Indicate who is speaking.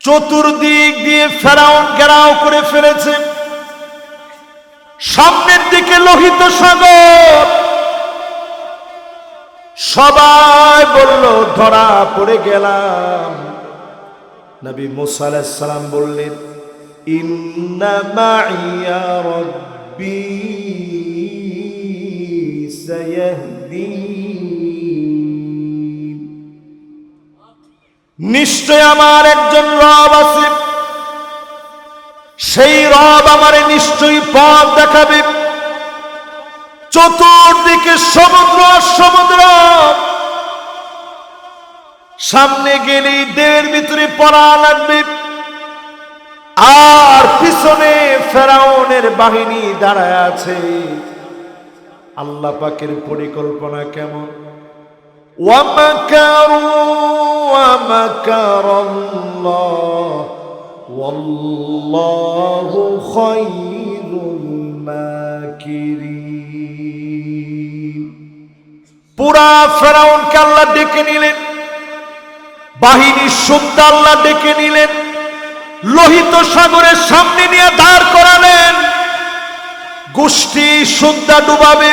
Speaker 1: চতুর্দিক দিয়ে ফেরাউন ঘেরাও করে ফেলেছে। সামনের দিকে লোহিত সাগর। সবাই বলল, ধরা পড়ে গেলাম। নবী মুসা আলাইহিস সালাম বললেন, ইন্না নিশ্চয় আমার একজন রব আছে। সেই রব আমারে নিশ্চয়ই পথ দেখাবে। চতুর্দিকে সমুদ্র সমুদ্র। সামনে গেলেই দেহের ভিতরে পড়া লাগবে। আর পিছনে ফেরাউনের বাহিনী দাঁড়ায় আছে। আল্লাহ পাকের পরিকল্পনা কেমন? ওয়ামাকারু ومكر الله والله خير الماكرين পুরা ফেরাউনকে আল্লাহ ডেকে নিলেন বাহিনীর সুদ্ধ আল্লাহ ডেকে নিলেন লোহিত সাগরের সামনে নিয়ে দাঁড় করালেন গোষ্ঠী সুদ্ধা ডুবাবে